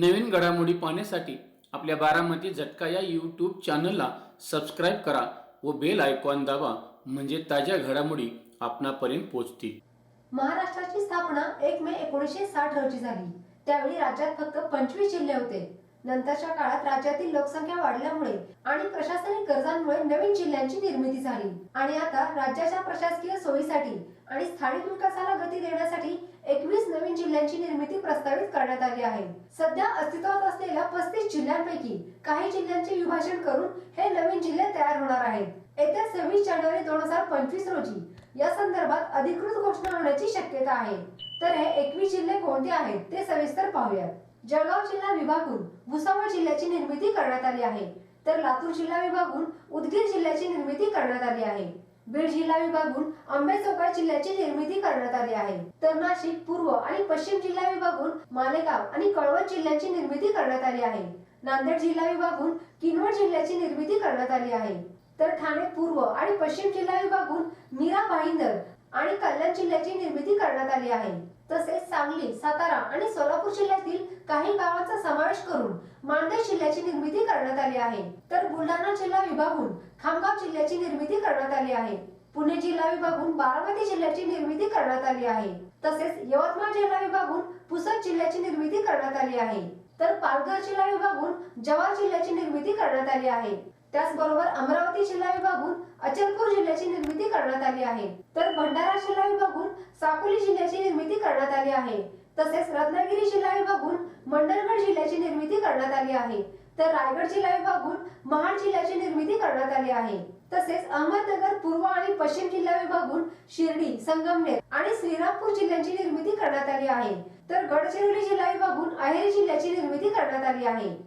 नवीन घडामोडी पाहण्यासाठी आपल्या बारामती झटका या यूट्यूब चॅनलला सबस्क्राईब करा व बेल आयकॉन दाबा म्हणजे ताज्या घडामोडी आपणापर्यंत पोहोचतील. महाराष्ट्राची स्थापना एक मे एकोणीसशे साठ रोजी झाली. त्यावेळी राज्यात फक्त पंचवीस जिल्हे होते. नंतरच्या काळात राज्यातील लोकसंख्या वाढल्यामुळे आणि प्रशासनिक गरजांमुळे नवीन जिल्ह्यांची निर्मिती झाली. आणि आता राज्याच्या प्रशासकीय सोयीसाठी आणि स्थानिक विकासाला गती देण्यासाठी एकवीस नवीन जिल्ह्यांची निर्मिती प्रस्तावित करण्यात आली आहे. सध्या अस्तित्वात असलेल्या पस्तीस जिल्ह्यांपैकी काही जिल्ह्यांचे विभाजन करून हे नवीन जिल्हे तयार होणार आहेत. येत्या सव्वीस जानेवारी दोन हजार पंचवीस रोजी या संदर्भात अधिकृत घोषणा होण्याची शक्यता आहे. तर हे एकवीस जिल्हे कोणते आहेत ते सविस्तर पाहूयात. जळगाव जिल्हा विभागून भुसावळ जिल्ह्याची निर्मिती करण्यात आली आहे. तर लातूर जिल्हा विभागून उदगीर जिल्ह्याची निर्मिती करण्यात आली आहे. बीड जिल्हा विभागून आंबेचोगाई जिल्ह्याची निर्मिती करण्यात आली आहे. तर नाशिक पूर्व आणि पश्चिम जिल्हा विभागून मालेगाव आणि कळवण जिल्ह्याची निर्मिती करण्यात आली आहे. नांदेड जिल्हा विभागून किनवट जिल्ह्याची निर्मिती करण्यात आली आहे. तर ठाणे पूर्व आणि पश्चिम जिल्हा विभागून मीरा भाईंदर आणि कल्याण जिल्ह्याची निर्मिती करण्यात आली आहे. तसेच सांगली सातारा आणि सोलापूर जिल्ह्यातील काही गावांचा समावेश करून मानदेश जिल्ह्याची निर्मिती करण्यात आली आहे. तर बुलढाणा जिल्हा विभागून खामगाव जिल्ह्याची निर्मिती करण्यात आली आहे. पुणे जिल्हा विभागून बारामती जिल्ह्याची निर्मिती करण्यात आली आहे. तसेच यवतमाळ जिल्हा विभागून पुसद जिल्ह्याची निर्मिती करण्यात आली आहे. तर पालघर जिल्हा विभागून जव्हार जिल्ह्याची निर्मिती करण्यात आली आहे. त्याचबरोबर अमरावती जिल्हा विभागून अचलपूर जिल्ह्याची निर्मिती आहे. तर भंडारा जिल्हा विभागून साकोली जिल्ह्याची निर्मिती करण्यात आली आहे. तसेच रत्नागिरी जिल्हा विभागून मंडलगड जिल्ह्याची निर्मिती करण्यात आली आहे. तर रायगड जिल्हा विभागून महाड जिल्ह्याची निर्मिती करण्यात आली आहे. तसेच अहमदनगर पूर्व आणि पश्चिम जिल्हा विभागून शिर्डी संगमनेर आणि श्रीरामपूर जिल्ह्यांची निर्मिती करण्यात आली आहे. तर गडचिरोली जिल्हा विभागून अहेरी जिल्ह्याची निर्मिती करण्यात आली आहे.